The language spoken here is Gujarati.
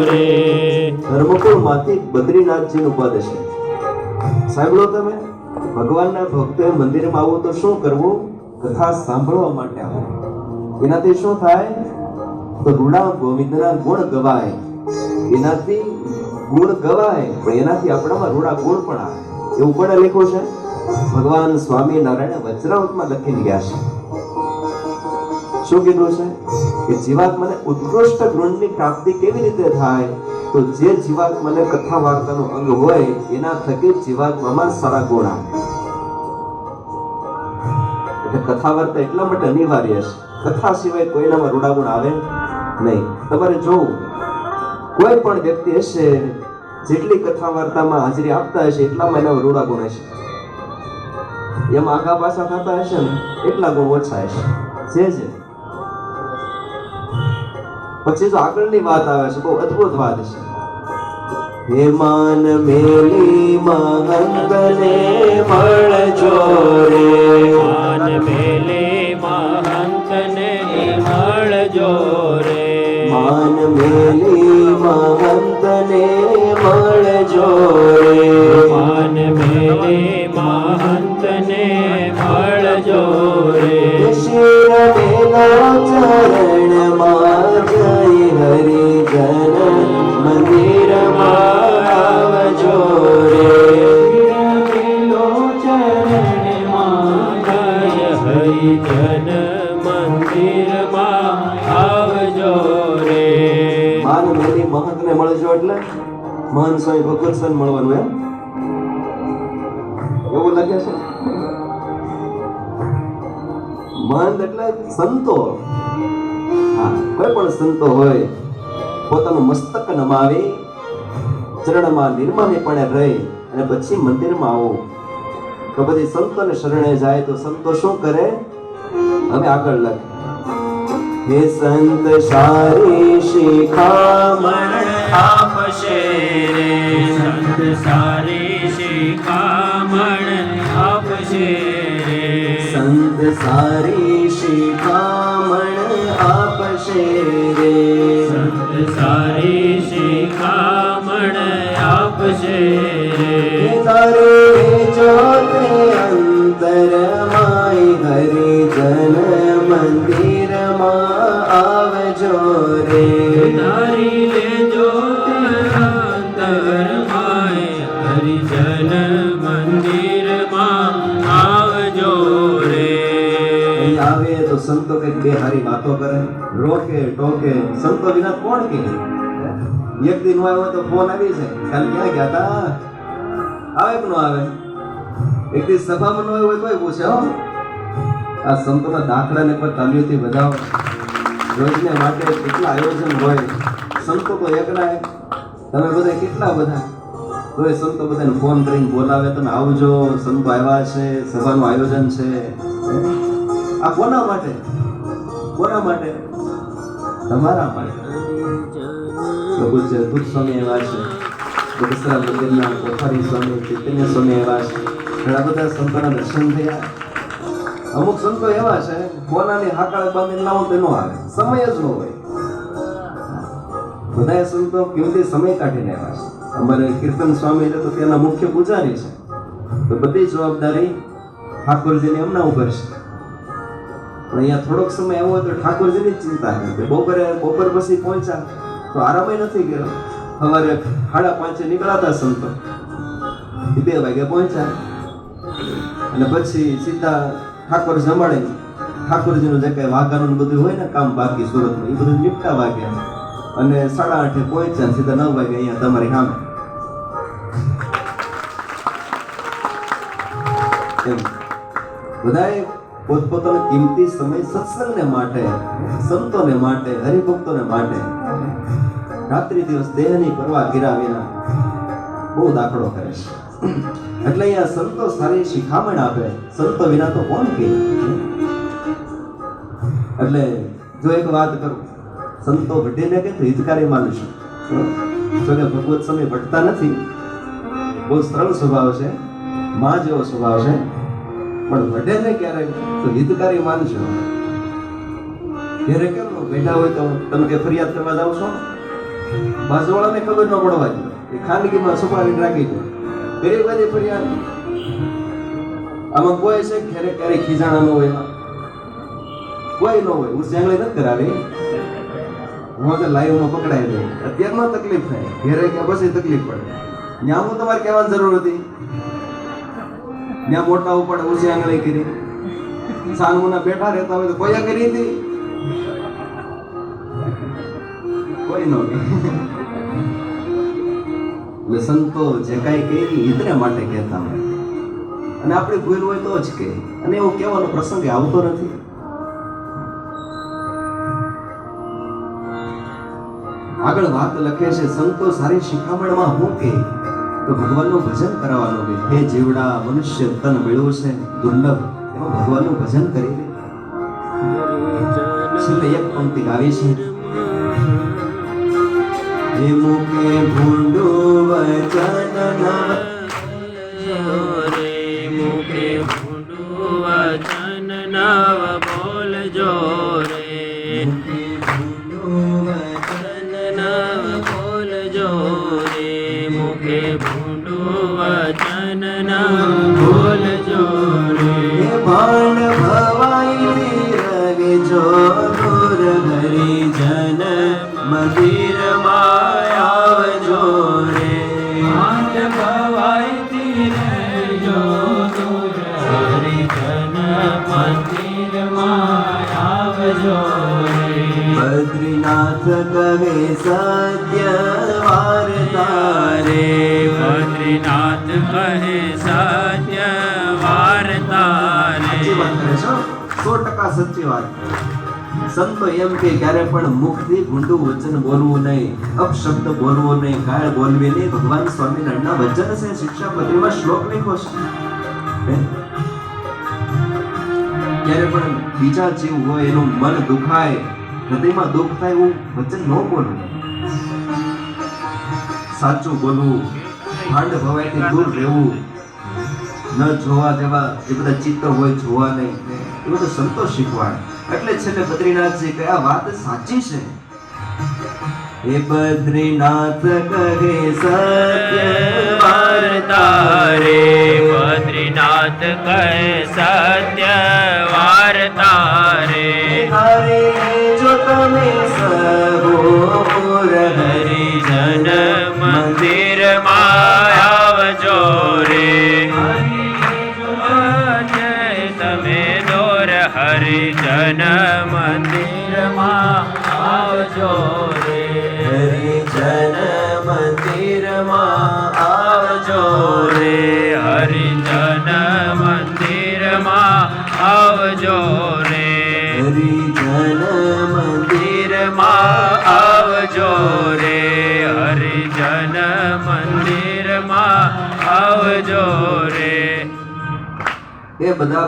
રે ધર્મકુળમાંથી બદ્રીનાથજીનું પદ છે. સાંભળો તમે, ભગવાનના ભક્તોએ મંદિરમાં આવો તો શું કરવું? કથા સાંભળવા માટે આવો. એનાથી શું થાય? તો રૂડા ગોવિંદના ગુણ ગવાય. એનાથી ગુણ ગવાય, પણ એનાથી આપણામાં રૂડા ગુણ પણ આવે. એવું પણ લખ્યું છે? ભગવાન સ્વામી નારાયણ વજ્રાવતમાં લખી ગયા છે. શું કીધું છે? કે જીવાત્માને ઉત્કૃષ્ટ ગુણની પ્રાપ્તિ કેવી રીતે થાય? તો જે જીવાત્માને કથા વાર્તાનો અંગ હોય, એના થકી જીવાત્મામાં સારા ગુણ આવે. કથા વાર્તા એટલા માટે અનિવાર્ય છે. કથા સિવાય કોઈનામાં રૂડા આવે નહીં. તમારે જોવું. કોઈ પણ વ્યક્તિ હશે, જેટલી કથા વાર્તામાં હાજરી આપતા હશે, એટલામાં એના રૂડા ગુણ હશે. એમ આગા પાછા થતા હશે ને, એટલા ગુણ ઓછા હશે. જે છે પછી જો આગળની વાત આવે છે બહુ અદ્ભુત વાત છે. હે માન મેલી મહંતને મળજો રે. માન મેલે મહંતને મળજો રે. માન મેલી મહંતને મહંત સ્વામી ભગવત સન મળવાનું એમ? એવું લાગે છે? મહંત એટલે સંતો. કોઈ પણ સંતો હોય, પોતાનું મસ્તક નમાવી, ચરણમાં નિર્મામીપણે રહી અને પછી મંદિરમાં આવો. તો પછી સંતોને શરણે જાય તો સંતો શું કરે? હવે આગળ લખે. હે સંત, સારી શિખામણ આપશે રે. સંત સારી શિખામણ આપશે રે. સંત સારી શિખામણ અહીં આવે તો સંતો કંઈક બે હારી વાતો કરે, રોકે, ટોકે, સંતો વિના કોણ કે? દિન હોય હોય તો ફોન આવી જાય. કાલ ક્યાં ગયા હતા આવે કે નો આવે? એક દિવસ સભામાં ન હોય તોય પૂછે, હો. આ સંતોના દાખલા ને પર તાલીઓથી વધાવો. રોજને માટે કેટલા આયોજન હોય. સંતો તો એકના એક તમે બધા કેટલા બધા? તોય સંતો બધાને ફોન કરીને બોલાવે, તમે આવજો. સંતો આવ્યા છે, સભાનું આયોજન છે. આ કોના માટે? કોના માટે? તમારા માટે. પ્રભુ છે દુઃખ સ્વામી એવા છે. બગસરા મંદિરના કોઠારી સ્વામી, ચૈતન્ય સ્વામી એવા છે. ઘણા બધા સંતોના દર્શન થયા. અમુક સંતો એવા છે, કોનાની હાકળ બાંધીને લાવો તો ન આવે. સમય જ ન હોય. બધા સંતો કેવથી સમય કાઢીને આવ્યા છે? અમારે કીર્તન સ્વામી એટલે તો તેના મુખ્ય પૂજારી છે. તો બધી જવાબદારી ઠાકોરજીની એમના ઉપર છે. અહીંયા થોડોક સમય એવો તો ઠાકોરજીની જ ચિંતા છે કે બપોરે બપોર પછી પહોંચ્યા તો આરામય નથી ગયો. સવારે સાડા પાંચે નીકળાતા સંતો. બે વાગે પહોંચ્યા. અને પછી સીધા ઠાકોર જમાડે. ઠાકોરજીનું જે કંઈ વાઘાનું બધું હોય ને કામ બાકી સુરતમાં એ બધું નિપટા વાગ્યા અને સાડા આઠે પહોંચ્યા સીધા નવ વાગે અહીંયા તમારી સામે. બધાએ પોતપોતાનો કિંમતી સમય સત્સંગને માટે, સંતોને માટે, હરિભક્તોને માટે રાત્રિ દિવસ દેહની પરવા કર્યા વિના બહુ દાખલો કરે છે. એટલે અહીંયા સંતો સારી શિખામણ આપે. સંતો વિના તો કોણ કે? એટલે જો એક વાત કરું, સંતો ભટ્ટીને કે હિતકારી માનું છું? જો કે ભગવત સમય ભટતા નથી, બહુ સરળ સ્વભાવ છે માં જેવો સ્વભાવ છે. પણ વઢે ને ક્યારેક તો હિતકારી માનજો ઘેરે કેમ બેઠા હોય તો તમે કે ફરિયાદ કરવા જાવ છો? બાજુવાળાને ખબર ન પડવા દે એ ખાનગીમાં છુપાવીને રાખી દો ગરીબ બધી ફરિયાદ. આમાં કોઈ છે ક્યારેક ક્યારેક ખીજાણા ન હોય? કોઈ ન હોય. હું જાંગળી નથી કરાવી. હું તો લાઈવમાં પકડાઈ દઉં અત્યારમાં તકલીફ થાય. ઘેરે કે પછી તકલીફ પડે. ત્યાં હું તમારે કહેવાની જરૂર હતી? ત્યાં મોટા ઉપર ઊંચી આંગળી કરી. સાનમુના બેઠા રહેતા હોય તો કોઈ કરી હતી? કોઈ નો એટલે સંતો જે કાંઈ કહે ઇતને માટે કહેતા હોય. અને આપણે ભૂલ હોય તો જ કહે. અને એવો કહેવાનો પ્રસંગ આવતો નથી. આગળ વાત લખે છે, સંતો સારી શિખામણમાં હું કે? તો ભગવાનનું ભજન કરાવવાનું કે, હે જીવડા, મનુષ્ય, તન મેળવું છે, દુર્લભ. એમાં ભગવાનનું ભજન કરી છેલ્લે એક પંક્તિ ગાવી છે. હે મુકે ભૂંડું મુખે ભૂંડું વચન ભૂલ બોલજો રે ભાણ ભવાઈ જો દૂર હરી જન મંદિર આવજો રે માંડ ભવાઈથી જો દૂર હરિજન મંદિરમાં આવજો રે બદ્રીનાથ કવે સત્ય વાર્તા બદ્રીનાથ કહે સત્ય વાર્તા રે સો ટકા સચ્ચી વાત સંતો એમ કે ક્યારે પણ મુખથી ભૂંડું વચન બોલવું નહીં અપશબ્દ બોલવો નહીં ગાળ બોલવી નહીં ભગવાન સ્વામિનારાયણના વચન છે શિક્ષાપત્રીમાં શ્લોક લખ્યો? ક્યારે પણ બીજા જીવ હોય એનું મન દુખાય, હૃદયમાં દુઃખ થાય, એવું વચન ન બોલવું. સાચું બોલવું ભાંડ ભવાઈથી દૂર રહેવું ન જોવા દેવા એ બધા ચિત્ર હોય જોવા નહીં એ બધું સંતોષ શીખવાડે. એટલે છેલ્લે બદ્રીનાથજી આ વાત સાચી છે. હે બદ્રીનાથ કહે સત્ય વાર્તા રે બદ્રીનાથ કહે સત્ય વાર્તા રે હરે જો તમે હરિજન મંદિરમાં આવજો રે. હરિજન મંદિરમાં આવજો રે. હરિજન મંદિરમાં આવજો રે. હરિજન મંદિરમાં આવજો રે. હરિજન મંદિરમાં આવજો રે. એ બધા